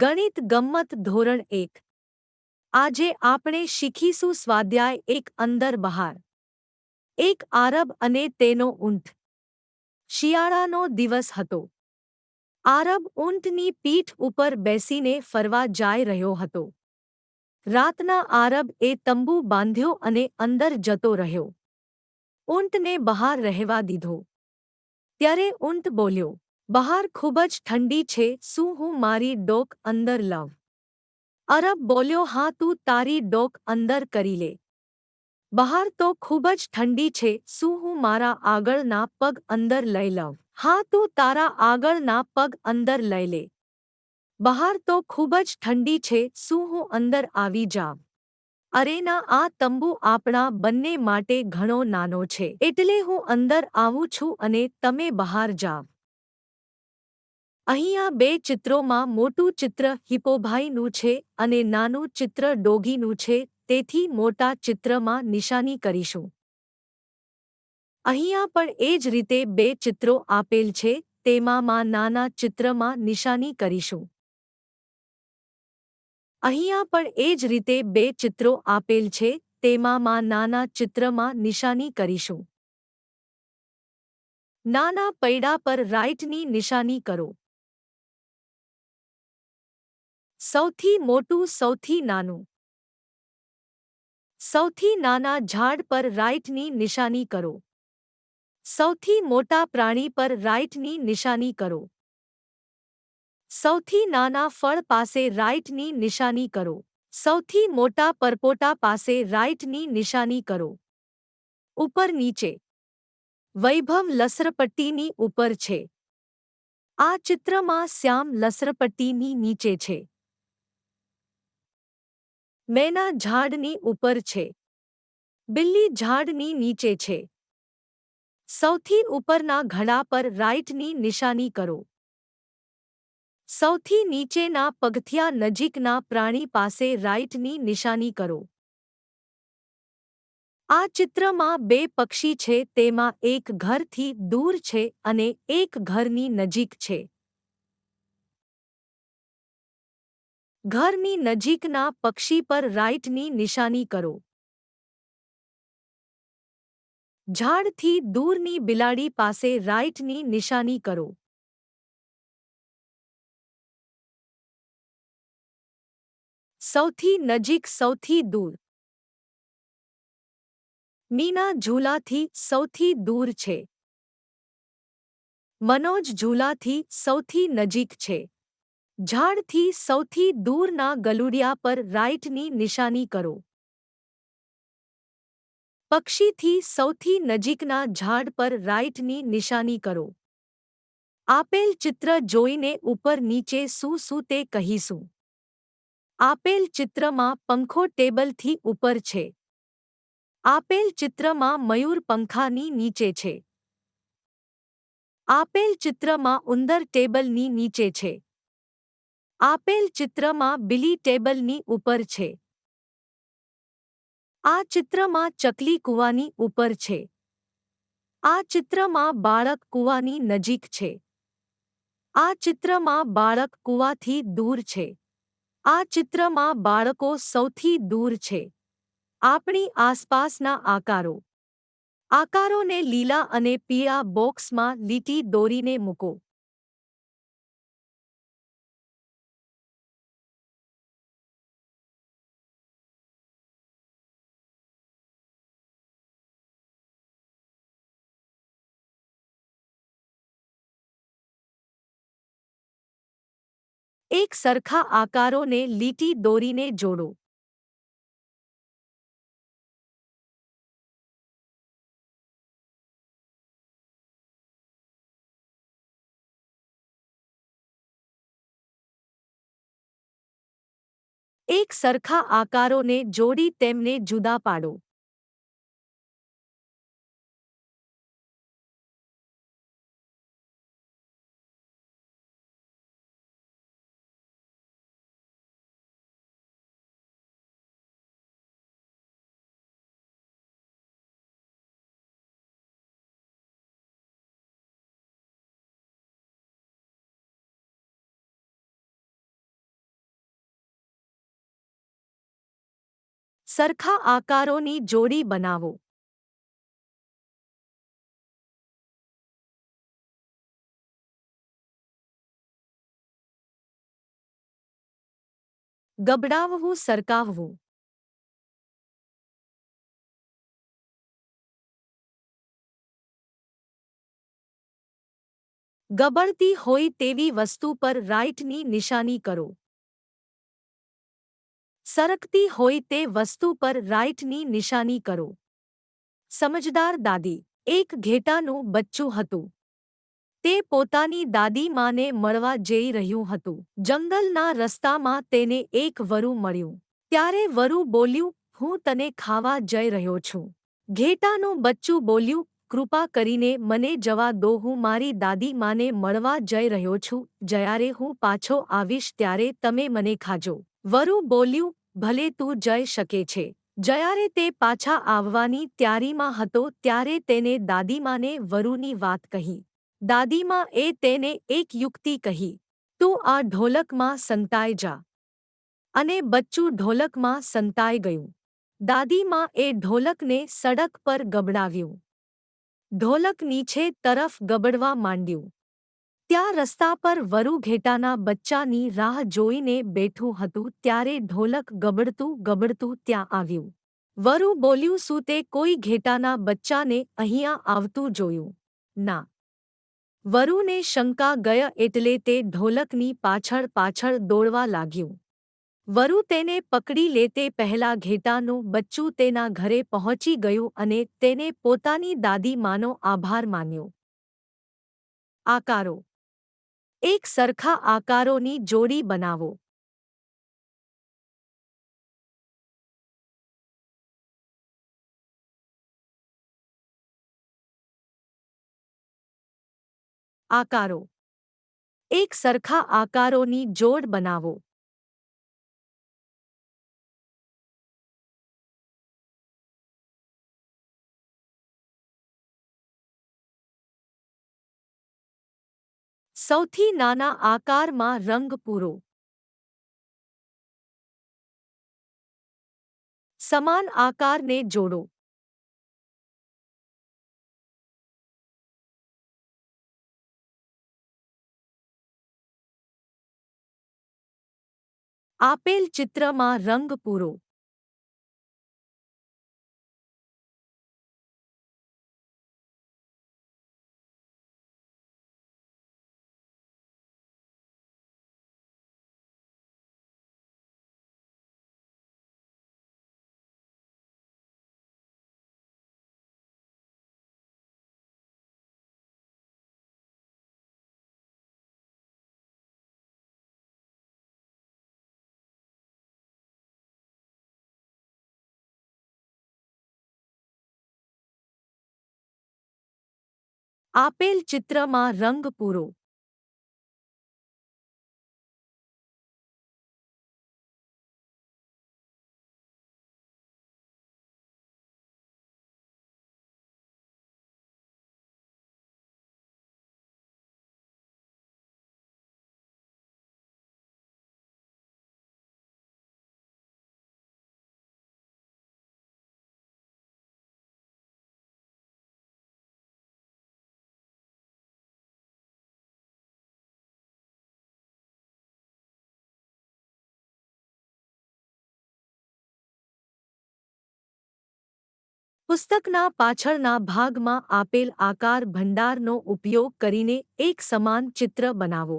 ગણિત ગમ્મત ધોરણ એક. આજે આપણે શીખીશું સ્વાધ્યાય એક અંદર બહાર. એક આરબ અને તેનો ઊંટ શિયાળાનો દિવસ હતો. આરબ ઊંટની પીઠ ઉપર બેસીને ફરવા જાય રહ્યો હતો. રાતના આરબ એ તંબુ બાંધ્યો અને અંદર જતો રહ્યો. ઊંટને બહાર રહેવા દીધો. ત્યારે ઊંટ બોલ્યો બહાર ખૂબ જ ઠંડી છે, શું હું મારી ડોક અંદર લવ? અરબ બોલ્યો, હા, તું તારી ડોક અંદર કરી લે. બહાર તો ખૂબ જ ઠંડી છે, શું હું મારા આગળના પગ અંદર લઈ લઉં હા, તું તારા આગળના પગ અંદર લઈ લે. બહાર તો ખૂબ જ ઠંડી છે, શું હું અંદર આવી જાઉં? અરેના આ તંબુ આપણા બંને માટે ઘણો નાનો છે, એટલે હું અંદર આવું છું અને તમે બહાર જાવ અહીંયા બે ચિત્રોમાં મોટું ચિત્ર હિપોભાઈનું છે અને નાનું ચિત્ર ડોગીનું છે, તેથી મોટા ચિત્રમાં નિશાની કરીશું. અહીંયા પણ એ જ રીતે બે ચિત્રો આપેલ છે તેમાં નાના ચિત્રમાં નિશાની કરીશું. અહીંયા પણ એ જ રીતે બે ચિત્રો આપેલ છે તેમાં નાના ચિત્રમાં નિશાની કરીશું. નાના પૈડા પર રાઇટની નિશાની કરો. સૌથી મોટું, સૌથી નાનું. સૌથી નાના ઝાડ પર રાઇટની નિશાની કરો. સૌથી મોટા પ્રાણી પર રાઇટની નિશાની કરો. સૌથી નાના ફળ પાસે રાઇટની નિશાની કરો. સૌથી મોટા પરપોટા પાસે રાઇટની નિશાની કરો. ઉપર નીચે. વૈભવ લસરપટ્ટીની ઉપર છે. આ ચિત્રમાં શ્યામ લસરપટ્ટીની નીચે છે. મેના ઝાડની ઉપર છે. બિલ્લી ઝાડની નીચે છે. સૌથી ઉપરના ઘડા પર રાઇટની નિશાની કરો. સૌથી નીચેના પગથિયા નજીકના પ્રાણી પાસે રાઇટની નિશાની કરો. આ ચિત્રમાં બે પક્ષી છે, તેમાં એક ઘરથી દૂર છે અને એક ઘરની નજીક છે. ઘરની નજીકના પક્ષી પર રાઇટની નિશાની કરો. ઝાડથી દૂરની બિલાડી પાસે રાઇટની નિશાની કરો. સૌથી નજીક સૌથી દૂર. મીના ઝૂલાથી સૌથી દૂર છે. મનોજ ઝૂલાથી સૌથી નજીક છે. ઝાડથી સૌથી દૂરના ગલુડિયા પર રાઇટની નિશાની કરો. પક્ષીથી સૌથી નજીકના ઝાડ પર રાઇટની નિશાની કરો. આપેલ ચિત્ર જોઈને ઉપર નીચે શું શું તે કહીશું. આપેલ ચિત્રમાં પંખો ટેબલથી ઉપર છે. આપેલ ચિત્રમાં મયુર પંખાની નીચે છે. આપેલ ચિત્રમાં ઉંદર ટેબલની નીચે છે. આપેલ ચિત્રમાં બિલી ટેબલની ઉપર છે. આ ચિત્રમાં ચકલી કૂવાની ઉપર છે. આ ચિત્રમાં બાળક કૂવાની નજીક છે. આ ચિત્રમાં બાળક કૂવાથી દૂર છે. આ ચિત્રમાં બાળકો સૌથી દૂર છે. આપણી આસપાસના આકારો. આકારોને લીલા અને પીળા બોક્સમાં લીટી દોરીને મૂકો. એક સરખા આકારોને લીટી દોરીને જોડો. એક સરખા આકારોને જોડી તેમને જુદા પાડો. સરખા આકારોની જોડી બનાવો. ગબડાવવું સરકાવવું. ગબડતી હોય તેવી વસ્તુ પર રાઇટની નિશાની કરો. સરકતી હોય તે વસ્તુ પર રાઇટની નિશાની કરો. સમજદાર દાદી, એક ઘેટાનું બચ્ચું હતું. તે પોતાની દાદી માને મળવા જઈ રહ્યું હતું. જંગલના રસ્તામાં તેને એક વરુ મળ્યું. ત્યારે વરુ બોલ્યું, હું તને ખાવા જઈ રહ્યો છું. ઘેટાનું બચ્ચું બોલ્યું, કૃપા કરીને મને જવા દો, હું મારી દાદી માને મળવા જઈ રહ્યો છું. જ્યારે હું પાછો આવીશ ત્યારે તમે મને ખાજો. વરુ બોલ્યું, ભલે તું જઈ શકે છે. જયારે તે પાછા આવવાની ત્યારીમાં હતો ત્યારે તેને દાદીમાને વરુની વાત કહી. દાદીમા એ તેને એક યુક્તિ કહી, તું આ ઢોલકમાં સંતાઈ જા. અને બચ્ચું ઢોલકમાં સંતાઈ ગયું. દાદીમા એ ઢોલકને સડક પર ગબડાવ્યું. ઢોલક નીચે તરફ ગબડવા માંડ્યું. ત્યાં રસ્તા પર વરુ ઘેટાના બચ્ચાની રાહ જોઈને બેઠું હતું ત્યારે ઢોલક ગબડતું ગબડતું ત્યાં આવ્યું. વરુ બોલ્યું, શું તે કોઈ ઘેટાના બચ્ચાને અહીંયા આવતું જોયું? ના. વરુને શંકા ગય એટલે તે ઢોલકની પાછળ પાછળ દોડવા લાગ્યું. વરુ તેને પકડી લેતે પહેલા ઘેટાનું બચ્ચું તેના ઘરે પહોંચી ગયું અને તેને પોતાની દાદી માનો આભાર માન્યો. આકારો એક સરખા આકારોની જોડી બનાવો. આકારો. એક સરખા આકારોની જોડ બનાવો. સૌથી નાના આકારમાં રંગ પૂરો. સમાન આકારને જોડો. આપેલ ચિત્રમાં રંગ પૂરો. આપેલ ચિત્રમાં રંગ પૂરો. પુસ્તકના પાછળના ભાગમાં આપેલ આકાર ભંડારનો ઉપયોગ કરીને એક સમાન ચિત્ર બનાવો.